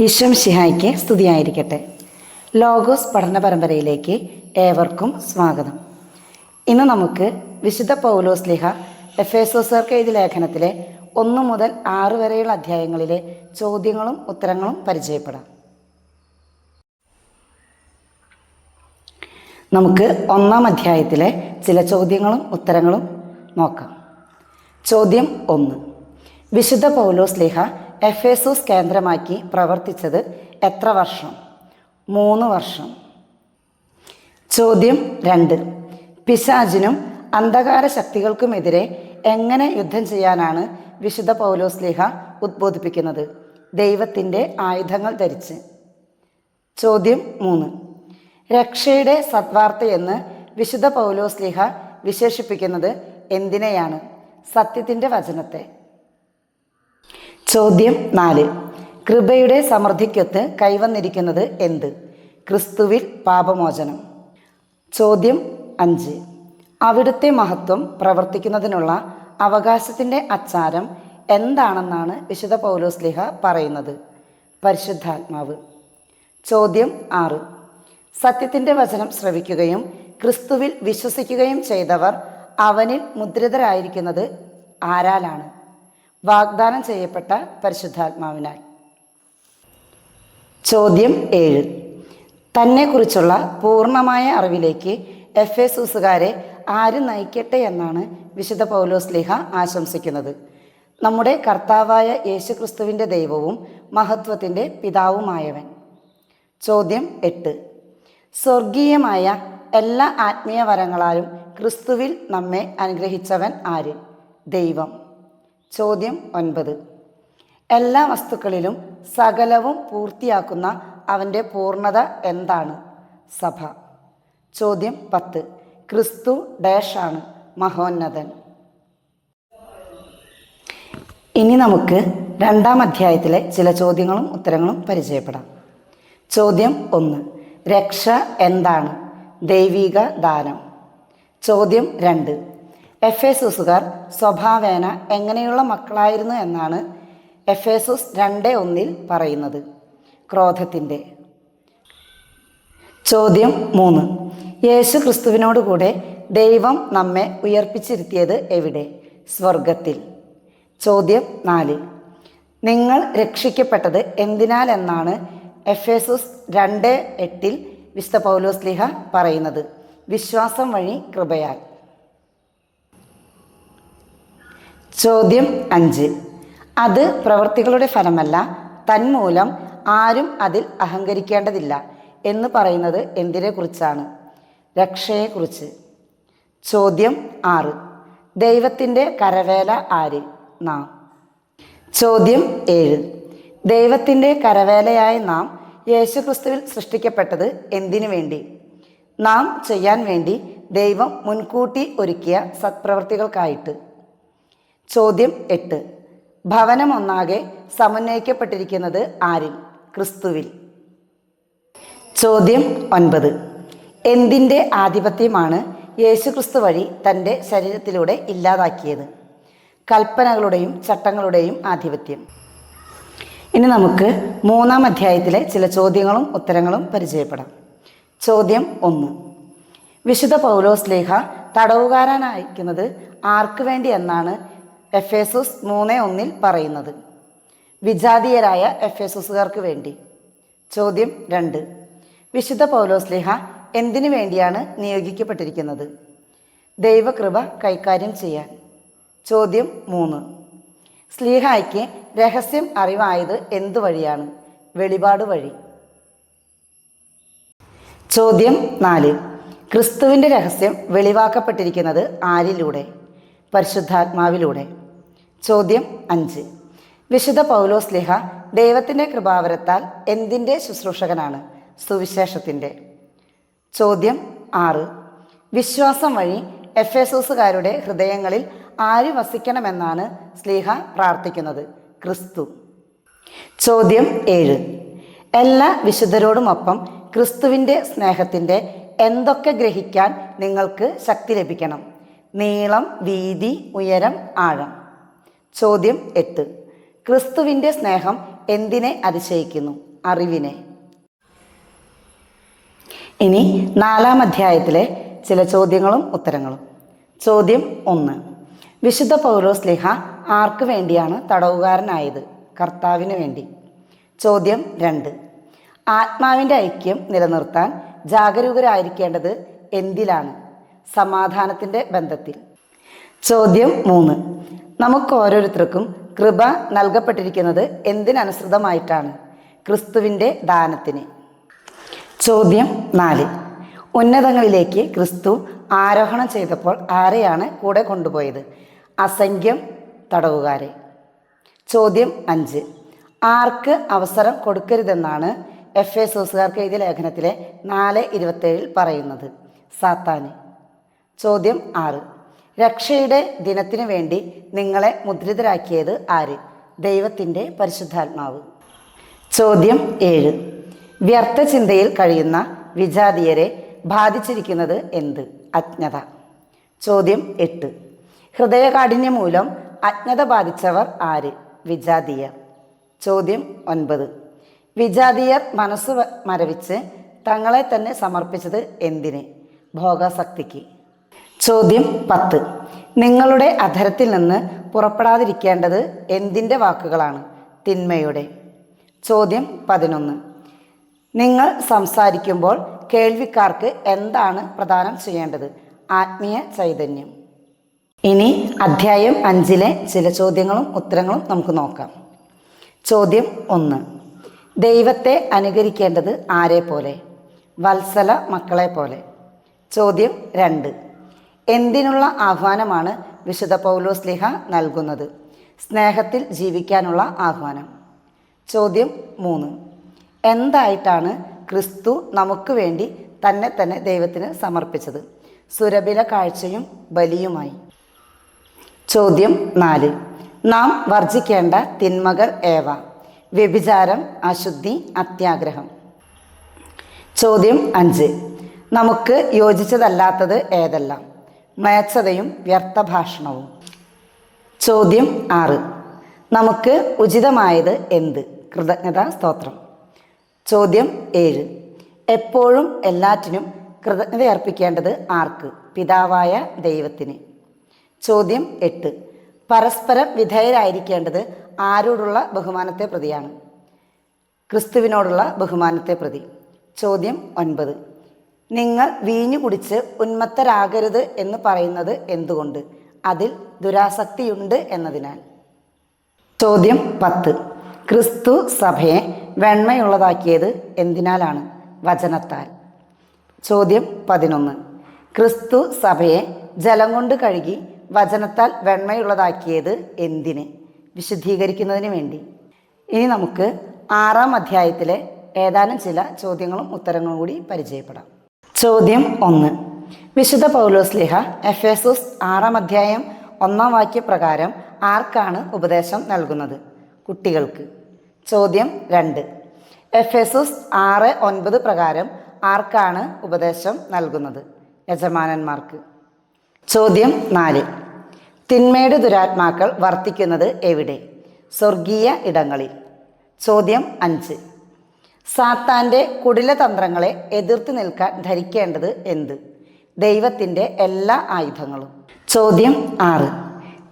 ഈശ്വം ഷിഹായ്ക്ക് സ്തുതിയായിരിക്കട്ടെ. ലോഗോസ് പഠന പരമ്പരയിലേക്ക് ഏവർക്കും സ്വാഗതം. ഇന്ന് നമുക്ക് വിശുദ്ധ പൗലോസ് ലിഹ എഫേസോസർക്ക് എഴുതിയ ലേഖനത്തിലെ ഒന്ന് മുതൽ ആറ് വരെയുള്ള അധ്യായങ്ങളിലെ ചോദ്യങ്ങളും ഉത്തരങ്ങളും പരിചയപ്പെടാം. നമുക്ക് ഒന്നാം അധ്യായത്തിലെ ചില ചോദ്യങ്ങളും ഉത്തരങ്ങളും നോക്കാം. ചോദ്യം ഒന്ന്. വിശുദ്ധ പൗലോസ് ലേഖ എഫേസൂസ് കേന്ദ്രമാക്കി പ്രവർത്തിച്ചത് എത്ര വർഷം? മൂന്ന് വർഷം. ചോദ്യം രണ്ട്. പിശാജിനും അന്ധകാര ശക്തികൾക്കുമെതിരെ എങ്ങനെ യുദ്ധം ചെയ്യാനാണ് വിശുദ്ധ പൗലോസ് ലേഖ ഉദ്ബോധിപ്പിക്കുന്നത്? ദൈവത്തിന്റെ ആയുധങ്ങൾ ധരിച്ച്. ചോദ്യം മൂന്ന്. രക്ഷയുടെ സദ്വാർത്തയെന്ന് വിശുദ്ധ പൗലോസ് ലിഹ വിശേഷിപ്പിക്കുന്നത് എന്തിനെയാണ്? സത്യത്തിന്റെ വചനത്തെ. ചോദ്യം നാല്. കൃപയുടെ സമൃദ്ധിക്കൊത്ത് കൈവന്നിരിക്കുന്നത് എന്ത്? ക്രിസ്തുവിൽ പാപമോചനം. ചോദ്യം അഞ്ച്. അവിടുത്തെ മഹത്വം പ്രവർത്തിക്കുന്നതിനുള്ള അവകാശത്തിന്റെ അച്ചാരം എന്താണെന്നാണ് വിശുദ്ധ പൗലോസ് ലിഹ പറയുന്നത്? പരിശുദ്ധാത്മാവ്. ചോദ്യം ആറ്. സത്യത്തിന്റെ വചനം ശ്രവിക്കുകയും ക്രിസ്തുവിൽ വിശ്വസിക്കുകയും ചെയ്തവർ അവനിൽ മുദ്രിതരായിരിക്കുന്നത് ആരാലാണ്? വാഗ്ദാനം ചെയ്യപ്പെട്ട പരിശുദ്ധാത്മാവിനാൽ. ചോദ്യം ഏഴ്. തന്നെക്കുറിച്ചുള്ള പൂർണമായ അറിവിലേക്ക് എഫ് എ സൂസുകാരെ ആര് നയിക്കട്ടെ എന്നാണ് വിശുദ്ധ പൗലോസ് ലിഹ ആശംസിക്കുന്നത്. നമ്മുടെ കർത്താവായ യേശുക്രിസ്തുവിന്റെ ദൈവവും മഹത്വത്തിന്റെ പിതാവുമായവൻ. ചോദ്യം എട്ട്. സ്വർഗീയമായ എല്ലാ ആത്മീയ വരങ്ങളാലും ക്രിസ്തുവിൽ നമ്മെ അനുഗ്രഹിച്ചവൻ ആര്? ദൈവം. ചോദ്യം ഒൻപത്. എല്ലാ വസ്തുക്കളിലും സകലവും പൂർത്തിയാക്കുന്ന അവന്റെ പൂർണത എന്താണ്? സഭ. ചോദ്യം പത്ത്. ക്രിസ്തു ഡാഷാണ് മഹോന്നതൻ. ഇനി നമുക്ക് രണ്ടാം അധ്യായത്തിലെ ചില ചോദ്യങ്ങളും ഉത്തരങ്ങളും പരിചയപ്പെടാം. ചോദ്യം ഒന്ന്. രക്ഷ എന്താണ്? ദൈവിക ദാനം. ചോദ്യം രണ്ട്. എഫേസുസുകാർ സ്വഭാവേന എങ്ങനെയുള്ള മക്കളായിരുന്നു എന്നാണ് എഫ് എസുസ് രണ്ട് ഒന്നിൽ പറയുന്നത്. ക്രോധത്തിന്റെ. ചോദ്യം മൂന്ന്. യേശു ക്രിസ്തുവിനോടുകൂടെ ദൈവം നമ്മെ ഉയർപ്പിച്ചിരുത്തിയത് എവിടെ? സ്വർഗത്തിൽ. ചോദ്യം നാല്. നിങ്ങൾ രക്ഷിക്കപ്പെട്ടത് എന്തിനാൽ എന്നാണ് എസുസ് രണ്ട് എട്ടിൽ വിശുദ്ധ പൗലോസ്ലിഹ പറയുന്നത്. വിശ്വാസം വഴി കൃപയാൽ. ചോദ്യം അഞ്ച്. അത് പ്രവൃത്തികളുടെ ഫലമല്ല. തന്മൂലം ആരും അതിൽ അഹങ്കരിക്കേണ്ടതില്ല എന്ന് പറയുന്നത് എന്തിനെക്കുറിച്ചാണ്? രക്ഷയെക്കുറിച്ച്. ചോദ്യം ആറ്. ദൈവത്തിന്റെ കരവേല ആര്? നാം. ചോദ്യം ഏഴ്. ദൈവത്തിന്റെ കരവേലയായ നാം യേശുക്രിസ്തുവിൽ സൃഷ്ടിക്കപ്പെട്ടത് എന്തിനു വേണ്ടി? നാം ചെയ്യാൻ വേണ്ടി ദൈവം മുൻകൂട്ടി ഒരുക്കിയ സത്പ്രവർത്തികൾക്കായിട്ട്. ചോദ്യം എട്ട്. ഭവനം ഒന്നാകെ സമന്വയിക്കപ്പെട്ടിരിക്കുന്നത് ആരിൽ? ക്രിസ്തുവിൽ. ചോദ്യം ഒൻപത്. എന്തിന്റെ ആധിപത്യമാണ് യേശുക്രിസ്തു വഴി തന്റെ ശരീരത്തിലൂടെ ഇല്ലാതാക്കിയത്? കൽപ്പനകളുടെയും ചട്ടങ്ങളുടെയും ആധിപത്യം. ഇനി നമുക്ക് മൂന്നാം അധ്യായത്തിലെ ചില ചോദ്യങ്ങളും ഉത്തരങ്ങളും പരിചയപ്പെടാം. ചോദ്യം ഒന്ന്. വിശുദ്ധ പൗലോസ് ലേഖ തടവുകാരനായിരിക്കുന്നത് ആർക്കു വേണ്ടി എന്നാണ് എഫേസുസ് മൂന്ന് ഒന്നിൽ പറയുന്നത്. വിജാതീയരായ എഫേസുസുകാർക്ക് വേണ്ടി. ചോദ്യം രണ്ട്. വിശുദ്ധ പൗലോസ്ലിഹ എന്തിനു വേണ്ടിയാണ് നിയോഗിക്കപ്പെട്ടിരിക്കുന്നത്? ദൈവകൃപ കൈകാര്യം ചെയ്യാൻ. ചോദ്യം മൂന്ന്. സ്ലീഹായ്ക്ക് രഹസ്യം അറിവായത് എന്തു വഴിയാണ്? വെളിപാട് വഴി. ചോദ്യം നാല്. ക്രിസ്തുവിന്റെ രഹസ്യം വെളിവാക്കപ്പെട്ടിരിക്കുന്നത് ആരിലൂടെ? പരിശുദ്ധാത്മാവിലൂടെ. ചോദ്യം അഞ്ച്. വിശുദ്ധ പൗലോസ് ലിഹ ദൈവത്തിന്റെ കൃപാവരത്താൽ എന്തിന്റെ ശുശ്രൂഷകനാണ്? സുവിശേഷത്തിന്റെ ചോദ്യം ആറ്. വിശ്വാസം വഴി എഫ് എസൂസുകാരുടെ ഹൃദയങ്ങളിൽ ആര് വസിക്കണമെന്നാണ് സ്ലീഹ പ്രാർത്ഥിക്കുന്നത്? ക്രിസ്തു. ചോദ്യം ഏഴ്. എല്ലാ വിശുദ്ധരോടുമൊപ്പം ക്രിസ്തുവിന്റെ സ്നേഹത്തിന്റെ എന്തൊക്കെ ഗ്രഹിക്കാൻ നിങ്ങൾക്ക് ശക്തി ലഭിക്കണം? നീളം വീതി ഉയരം ആഴം. ചോദ്യം എട്ട്. ക്രിസ്തുവിന്റെ സ്നേഹം എന്തിനെ അതിശയിക്കുന്നു? അറിവിനെ. ഇനി നാലാം അധ്യായത്തിലെ ചില ചോദ്യങ്ങളും ഉത്തരങ്ങളും. ചോദ്യം ഒന്ന്. വിശുദ്ധ പൗലോസ് ലിഹ ആർക്ക് വേണ്ടിയാണ് തടവുകാരനായത്? കർത്താവിന് വേണ്ടി. ചോദ്യം രണ്ട്. ആത്മാവിന്റെ ഐക്യം നിലനിർത്താൻ ജാഗരൂകരായിരിക്കേണ്ടത് എന്തിലാണ്? സമാധാനത്തിന്റെ ബന്ധത്തിൽ. ചോദ്യം മൂന്ന്. നമുക്ക് ഓരോരുത്തർക്കും കൃപ നൽകപ്പെട്ടിരിക്കുന്നത് എന്തിനനുസൃതമായിട്ടാണ്? ക്രിസ്തുവിന്റെ ദാനത്തിന്. ചോദ്യം നാല്. ഉന്നതങ്ങളിലേക്ക് ക്രിസ്തു ആരോഹണം ചെയ്തപ്പോൾ ആരെയാണ് കൂടെ കൊണ്ടുപോയത്? അസംഖ്യം തടവുകാരെ. ചോദ്യം അഞ്ച്. ആർക്ക് അവസരം കൊടുക്കരുതെന്നാണ് എഫ് എ സോസുകാർക്ക് എഴുതിയ ലേഖനത്തിലെ നാല് ഇരുപത്തേഴിൽ പറയുന്നത്. സാത്താന്. ചോദ്യം ആറ്. രക്ഷയുടെ ദിനത്തിനു വേണ്ടി നിങ്ങളെ മുദ്രിതരാക്കിയത് ആര്? ദൈവത്തിന്റെ പരിശുദ്ധാത്മാവ്. ചോദ്യം ഏഴ്. വ്യർത്ഥ ചിന്തയിൽ കഴിയുന്ന വിജാതീയരെ ബാധിച്ചിരിക്കുന്നത് എന്ത്? അജ്ഞത. ചോദ്യം എട്ട്. ഹൃദയകാഠിന്യം മൂലം അജ്ഞത ബാധിച്ചവർ ആര്? വിജാതീയർ. ചോദ്യം ഒൻപത്. വിജാതീയർ മനസ്സ് മരവിച്ച് തങ്ങളെ തന്നെ സമർപ്പിച്ചത് എന്തിന്? ഭോഗാസക്തിക്ക്. ചോദ്യം പത്ത്. നിങ്ങളുടെ അധരത്തിൽ നിന്ന് പുറപ്പെടാതിരിക്കേണ്ടത് എന്തിന്റെ വാക്കുകളാണ്? തിന്മയുടെ. ചോദ്യം പതിനൊന്ന്. നിങ്ങൾ സംസാരിക്കുമ്പോൾ കേൾവിക്കാർക്ക് എന്താണ് പ്രദാനം ചെയ്യേണ്ടത്? ആത്മീയ ചൈതന്യം. ഇനി അധ്യായം അഞ്ചിലെ ചില ചോദ്യങ്ങളും ഉത്തരങ്ങളും നമുക്ക് നോക്കാം. ചോദ്യം ഒന്ന്. ദൈവത്തെ അനുകരിക്കേണ്ടത് ആരെ പോലെ വത്സല മക്കളെ പോലെ ചോദ്യം രണ്ട്. എന്തിനുള്ള ആഹ്വാനമാണ് വിശുദ്ധ പൗലോസ് ലിഹ നൽകുന്നത്? സ്നേഹത്തിൽ ജീവിക്കാനുള്ള ആഹ്വാനം. ചോദ്യം മൂന്ന്. എന്തായിട്ടാണ് ക്രിസ്തു നമുക്ക് വേണ്ടി തന്നെ തന്നെ ദൈവത്തിന് സമർപ്പിച്ചത്? സുരഭില കാഴ്ചയും ബലിയുമായി. ചോദ്യം നാല്. നാം വർജിക്കേണ്ട തിന്മകൾ ഏവ? വ്യഭിചാരം അശുദ്ധി അത്യാഗ്രഹം. ചോദ്യം അഞ്ച്. നമുക്ക് യോജിച്ചതല്ലാത്തത് ഏതെല്ലാം? മേച്ചതയും വ്യർത്ഥഭാഷണവും. ചോദ്യം ആറ്. നമുക്ക് ഉചിതമായത് എന്ത്? കൃതജ്ഞതാ സ്തോത്രം. ചോദ്യം ഏഴ്. എപ്പോഴും എല്ലാറ്റിനും കൃതജ്ഞത അർപ്പിക്കേണ്ടത് ആർക്ക്? പിതാവായ ദൈവത്തിന്. ചോദ്യം എട്ട്. പരസ്പരം വിധേയരായിരിക്കേണ്ടത് ആരോടുള്ള ബഹുമാനത്തെ പ്രതിയാണ്? ക്രിസ്തുവിനോടുള്ള ബഹുമാനത്തെ പ്രതി. ചോദ്യം ഒൻപത്. നിങ്ങൾ വീഞ്ഞു കുടിച്ച് ഉന്മത്തരാകരുത് എന്ന് പറയുന്നത് എന്തുകൊണ്ട്? അതിൽ ദുരാസക്തിയുണ്ട് എന്നതിനാൽ. ചോദ്യം പത്ത്. ക്രിസ്തു സഭയെ വെണ്മയുള്ളതാക്കിയത് എന്തിനാലാണ്? വചനത്താൽ. ചോദ്യം പതിനൊന്ന്. ക്രിസ്തു സഭയെ ജലം കൊണ്ട് കഴുകി വചനത്താൽ വെണ്മയുള്ളതാക്കിയത് എന്തിന്? വിശുദ്ധീകരിക്കുന്നതിന് വേണ്ടി. ഇനി നമുക്ക് ആറാം അധ്യായത്തിലെ ഏതാനും ചില ചോദ്യങ്ങളും ഉത്തരങ്ങളും കൂടി പരിചയപ്പെടാം. ചോദ്യം ഒന്ന്. വിശുദ്ധ പൗലോസ് ലിഹ എസോസ് ആറാം അധ്യായം ഒന്നാം വാക്യപ്രകാരം ആർക്കാണ് ഉപദേശം നൽകുന്നത്? കുട്ടികൾക്ക്. ചോദ്യം രണ്ട്. എഫേസോസ് ആറ് ഒൻപത് പ്രകാരം ആർക്കാണ് ഉപദേശം നൽകുന്നത്? യജമാനന്മാർക്ക്. ചോദ്യം നാല്. തിന്മയുടെ ദുരാത്മാക്കൾ വർത്തിക്കുന്നത് എവിടെ? സ്വർഗീയ ഇടങ്ങളിൽ. ചോദ്യം അഞ്ച്. സാത്താന്റെ കുടിലതന്ത്രങ്ങളെ എതിർത്ത് നിൽക്കാൻ ധരിക്കേണ്ടത് എന്ത്? ദൈവത്തിന്റെ എല്ലാ ആയുധങ്ങളും. ചോദ്യം ആറ്.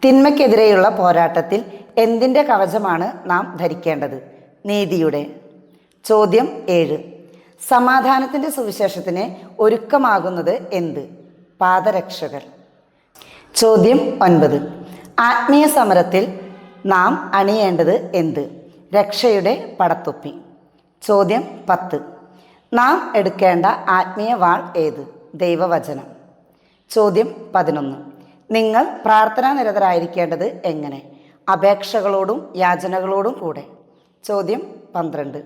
തിന്മയ്ക്കെതിരെയുള്ള പോരാട്ടത്തിൽ എന്തിന്റെ കവചമാണ് നാം ധരിക്കേണ്ടത്? നീതിയുടെ. ചോദ്യം ഏഴ്. സമാധാനത്തിന്റെ സുവിശേഷത്തിന് ഒരുക്കമാകുന്നത് എന്ത്? പാദരക്ഷകൾ ചോദ്യം ഒൻപത്. ആത്മീയ സമരത്തിൽ നാം അണിയേണ്ടത് എന്ത്? രക്ഷയുടെ പടത്തൊപ്പി. ചോദ്യം പത്ത്. നാം എടുക്കേണ്ട ആത്മീയ വാൾ ഏത്? ദൈവവചനം. ചോദ്യം പതിനൊന്ന്. നിങ്ങൾ പ്രാർത്ഥനാ നിരതരായിരിക്കേണ്ടത് എങ്ങനെ? അപേക്ഷകളോടും യാചനകളോടും കൂടെ. ചോദ്യം പന്ത്രണ്ട്.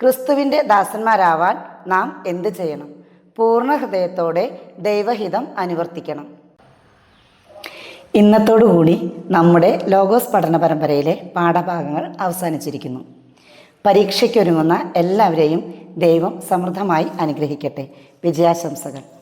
ക്രിസ്തുവിന്റെ ദാസന്മാരാവാൻ നാം എന്ത് ചെയ്യണം? പൂർണ ഹൃദയത്തോടെ ദൈവഹിതം അനുവർത്തിക്കണം. ഇന്നത്തോടുകൂടി നമ്മുടെ ലോഗോസ് പഠന പരമ്പരയിലെ പാഠഭാഗങ്ങൾ അവസാനിച്ചിരിക്കുന്നു. പരീക്ഷയ്ക്കൊരുങ്ങുന്ന എല്ലാവരെയും ദൈവം സമൃദ്ധമായി അനുഗ്രഹിക്കട്ടെ. വിജയാശംസകൾ.